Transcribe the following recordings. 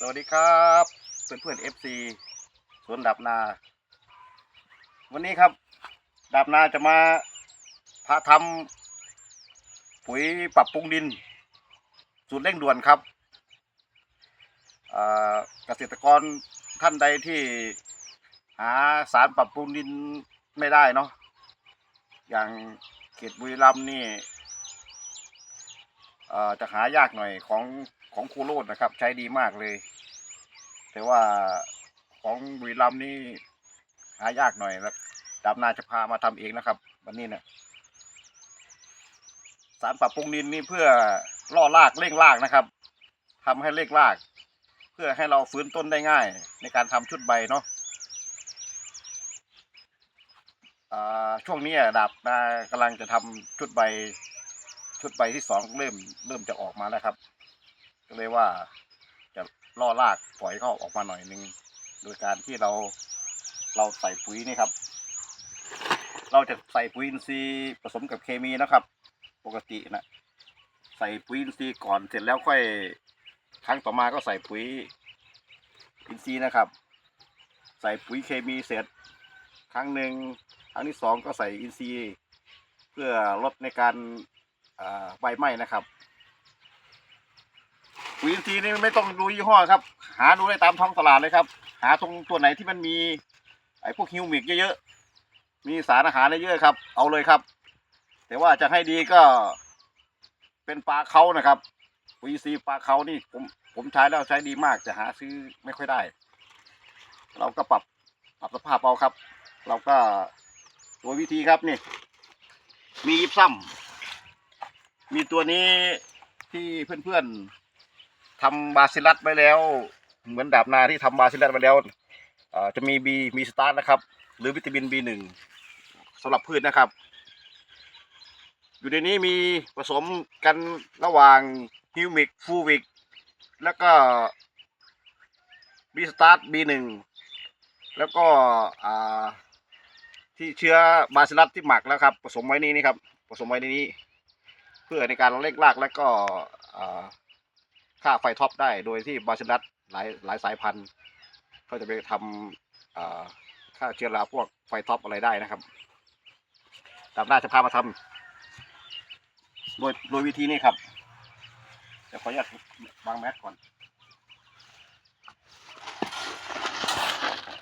สวัสดีครับเพื่อนเพื่อนเอฟซีสวนดับนา วันนี้ครับ ดับนาจะมาพาทำปุ๋ยปรับปรุงดิน สูตรเร่งด่วนครับเกษตรกรท่านใดที่หาสารปรับปรุงดินไม่ได้เนาะอย่างเขตบุรีรัมย์นี่จะหายากหน่อยของของคูโรดนะครับ ใช้ดีมากเลย แต่ว่าของบุรีรัมย์นี่หายากหน่อยแล้วดำนาจะพามาทำเองนะครับ วันนี้เนี่ยสารปรับปรุงดินนี่เพื่อล่อรากเร่งรากนะครับทำให้เร่งราก เพื่อให้เราฟื้นต้นได้ง่าย ในการทำชุดใบเนาะช่วงนี้อะดาบนากำลังจะทำชุดใบ ชุดใบที่สองเริ่มเริ่มจะออกมาแล้วครับ ก็เลยว่า ล่อรากปล่อยเขาออกมาหน่อยหนึ่งโดยการที่เราเราใส่ปุ๋ยนี่ครับ เราจะใส่ปุ๋ยอินทรีย์ผสมกับเคมีนะครับ ปกตินะใส่ปุ๋ยอินทรีย์ก่อนเสร็จแล้วค่อยครั้งต่อมาก็ใส่ปุ๋ยอินทรีย์นะครับ ใส่ปุ๋ยเคมีเสร็จ ครั้งหนึ่งครั้งที่สองก็ใส่อินทรีย์ เพื่อลดในการใบไหม้นะครับ ปุ๋ยอินทรีย์นี่ไม่ต้องดูยี่ห้อครับ หาดูได้ตามท้องตลาดเลยครับ หาตรงตัวไหนที่มันมี ไอ้พวกฮิวมิกเยอะๆมีสารอาหารเยอะๆครับ เอาเลยครับ แต่ว่าจะให้ดีก็เป็นปลาเขานะครับปุ๋ยอินทรีย์ปลาเขานี่ผมผมใช้แล้วใช้ดีมากแต่หาซื้อไม่ค่อยได้ เราก็ปรับปรับสภาพเอาครับ เราก็โดยวิธีครับนี่ มียิบซ้ำมีตัวนี้ที่เพื่อนๆ ทำบาซิลัสไว้แล้ว เหมือนดาบนาที่ทำบาซิลัสไว้แล้วจะมีบีมีสตาร์ทนะครับ หรือวิตามินบีหนึ่งสำหรับพืชนะครับ อยู่ในนี้มีผสมกันระหว่างฮิวมิกฟูวิกแล้วก็บีสตาร์ทบีหนึ่งแล้วก็ที่เชื้อบาซิลัสที่หมักแล้วครับ ผสมไว้ในนี้ครับผสมไว้ในนี้ เพื่อในการเร่งรากและก็ ค่าไฟท็อปได้ โดยที่บาซิลัสหลายหลายสายพันธุ์ก็จะไปทำค่าเชื้อราพวกไฟท็อปอะไรได้นะครับตามหน้าจะพามาทำโดยโดยวิธีนี้ครับเดี๋ยวขออนุญาตวางแมสก่อน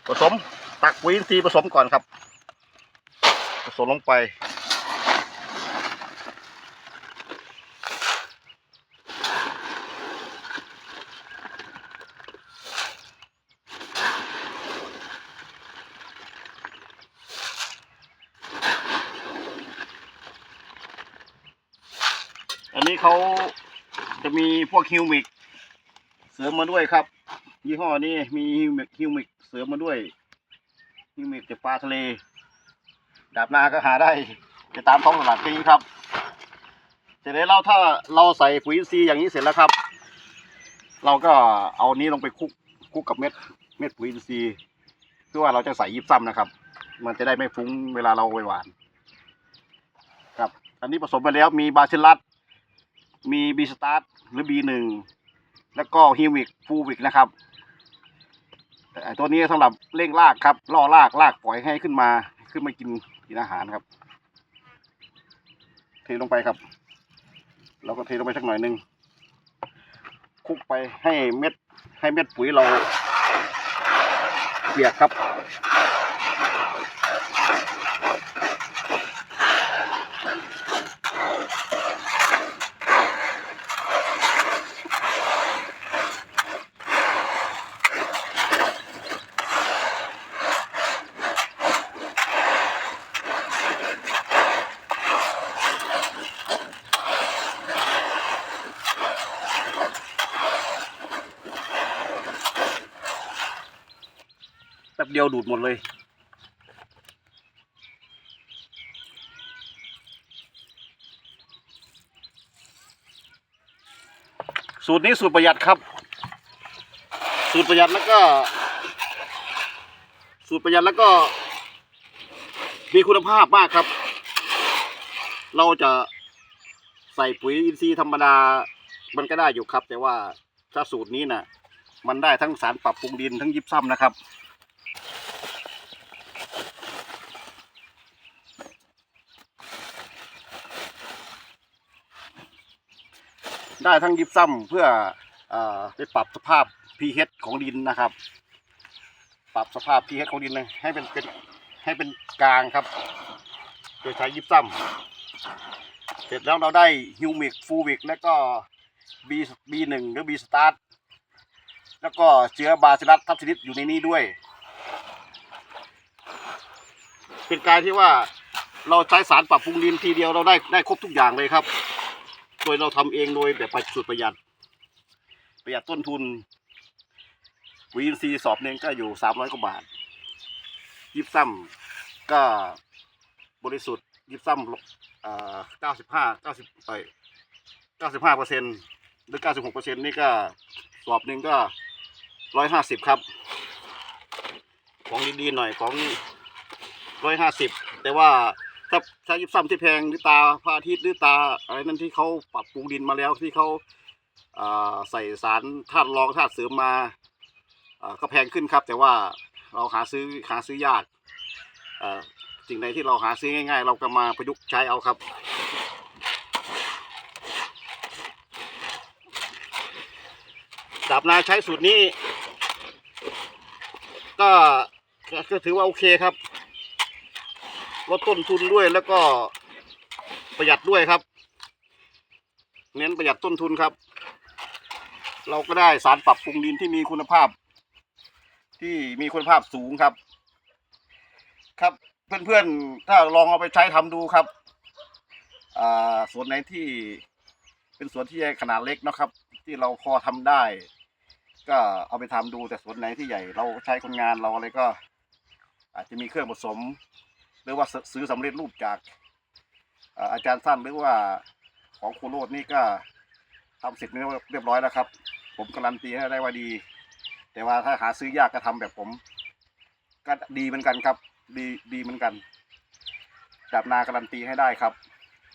ผสมตักปุ๋ยอินทรีย์ผสมก่อนครับ ผสมลงไป นี้เขาจะมีพวกฮิวมิกเสริมมาด้วยครับ ยี่ห้อนี้มีฮิวมิกฮิวมิกเสริมมาด้วยฮิวมิกจากปลาทะเล ดาบนาก็หาได้จะตามท้องตลาดนี้ครับ เสร็จแล้วถ้าเราใส่ปุ๋ยอินทรีอย่างนี้เสร็จแล้วครับ เราก็เอานี้ลงไปคลุกคลุกกับเม็ดเม็ดปุ๋ยอินทรีเพื่อว่าเราจะใส่ยิบซ้ำนะครับ มันจะได้ไม่ฟุ้งเวลาเราไปหวาน ครับ อันนี้ผสมไปแล้วมีบาซิลัส มีบีสตาร์ทหรือบีหนึ่งแล้วก็ฮิวิกฟูวิกนะครับตัวนี้สำหรับเร่งรากครับ ล่อรากรากปล่อยให้ขึ้นมาขึ้นมากินกินอาหารครับ เทลงไปครับเราก็เทลงไปสักหน่อยหนึ่งคุกไปให้เม็ดให้เม็ดปุ๋ยเราเปียกครับ แป๊บเดียวดูดหมดเลย สูตรนี้สูตรประหยัดครับ สูตรประหยัดแล้วก็ สูตรประหยัดแล้วก็ มีคุณภาพมากครับ เราจะใส่ปุ๋ยอินทรีย์ธรรมดา มันก็ได้อยู่ครับ แต่ว่าถ้าสูตรนี้น่ะ มันได้ทั้งสารปรับปรุงดินทั้งยิบซ้ำนะครับ ได้ทั้งยิบซ้ำเพื่ออไปปรับสภาพ pH ของดินนะครับ ปรับสภาพ pH ของดินเลยให้เป็นเป็นให้เป็นกลางครับ โดยใช้ยิบซ้ำเสร็จแล้วเราได้ฮิวมิกฟูวิกแล้วก็ B B1 หรือ B start แล้วก็เชื้อบาซิลัสทับซิลิสอยู่ในนี้ด้วย เป็นการที่ว่าเราใช้สารปรับปรุงดินทีเดียวเราได้ได้ครบทุกอย่างเลยครับ โดยเราทำเองโดยแบบประสุดประหยัด ประหยัดต้นทุนปุ๋ยอินทรีย์สอบหนึ่งก็อยู่สามร้อยกว่าบาท ยิบซ้ำก็บริสุทธิ์ ยิบซ้ำเก้าสิบห้าเก้าสิบไปเก้าสิบห้าเปอร์เซ็นต์หรือเก้าสิบหกเปอร์เซ็นต์นี่ก็สอบหนึ่งก็ร้อยห้าสิบครับ ของดีๆหน่อยของร้อยห้าสิบแต่ว่า ถ้าถ้ยิบซ้ำที่แพงหรือตาพระอาทิตย์หรือตาอะไรนั่นที่เขาปรับปรุงดินมาแล้วที่เขาใส่สารธาตุรองธาตุเสริมมาก็แพงขึ้นครับ แต่ว่าเราหาซื้อหาซื้อยากสิ่งใดที่เราหาซื้อง่าย ๆ เราก็มาประยุกต์ใช้เอาครับดาบนาใช้สูตรนี้ ก็ก็ถือว่าโอเคครับ ลดต้นทุนด้วยแล้วก็ประหยัดด้วยครับ เน้นประหยัดต้นทุนครับ เราก็ได้สารปรับปรุงดินที่มีคุณภาพ ที่มีคุณภาพสูงครับ ครับเพื่อนๆ ถ้าลองเอาไปใช้ทำดูครับสวนไหนที่เป็นสวนที่ใหญ่ขนาดเล็กนะครับ ที่เราพอทำได้ ก็เอาไปทำดูแต่สวนไหนที่ใหญ่ เราใช้คนงานเราอะไรก็ อาจจะมีเครื่องผสม หรือว่าซื้อซื้อสำเร็จรูปจากอาจารย์สั้นหรือว่าของครูโรดนี่ก็ทำเสร็จเรียบร้อยแล้วครับ ผมการันตีให้ได้ว่าดี แต่ว่าถ้าหาซื้อยากก็ทำแบบผม ก็ดีเหมือนกันครับ ดีดีเหมือนกันดับนาการันตีให้ได้ครับ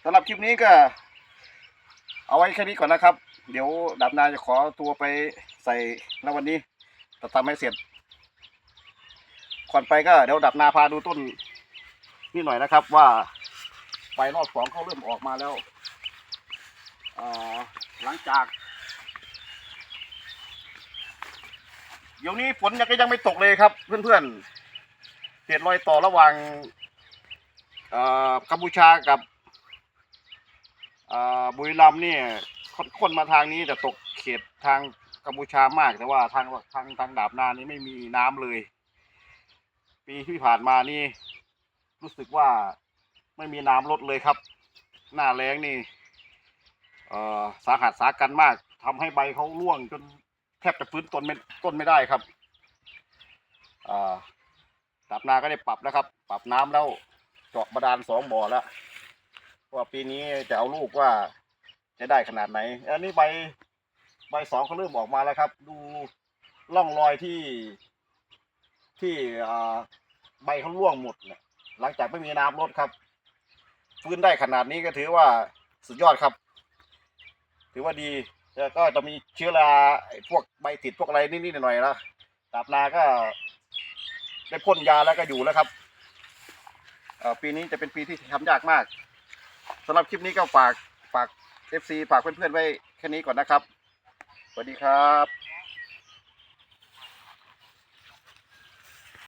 สำหรับคลิปนี้ก็ เอาไว้แค่นี้ก่อนนะครับ เดี๋ยวดับนาจะขอตัวไปใส่ในวันนี้จะทำให้เสร็จก่อนไปก็เดี๋ยวดับนาพาดูต้น นี่หน่อยนะครับว่าใบรอบสองเขาเริ่มออกมาแล้วหลังจาก เดี๋ยวนี้ฝนยังก็ยังไม่ตกเลยครับเพื่อนๆเหตุรอยต่อระหว่างกัมพูชากับบุรีรัมย์นี่คนคนมาทางนี้จะตกเขตทางกัมพูชามาก แต่ว่าทางทางทางดาบนานี้ไม่มีน้ำเลย ปีที่ผ่านมานี่ รู้สึกว่าไม่มีน้ำลดเลยครับ หน้าแล้งนี่เออสาหัสสากันมากทำให้ใบเขาร่วงจนแทบจะฟื้นต้นไม่ต้นไม่ได้ครับดับนาก็ได้ปรับแล้วครับ ปรับน้ำแล้วเจาะบาดาลสองบ่อแล้วว่าปีนี้จะเอาลูกว่าจะได้ขนาดไหน อันนี้ใบใบสองเขาเริ่มออกมาแล้วครับ ดูร่องรอยที่ที่ใบเขาร่วงหมดเนี่ย หลังจากไม่มีน้ำลดครับ ฟื้นได้ขนาดนี้ก็ถือว่าสุดยอดครับ ถือว่าดีแล้วก็จะมีเชื้อราพวกใบติดพวกอะไรนิดๆหน่อยๆนะดาบนาก็ได้พ่นยาแล้วก็อยู่แล้วครับปีนี้จะเป็นปีที่ทำยากมากสำหรับคลิปนี้ก็ฝากฝากเอฟซีฝากเพื่อนๆไว้แค่นี้ก่อนนะครับ สวัสดีครับ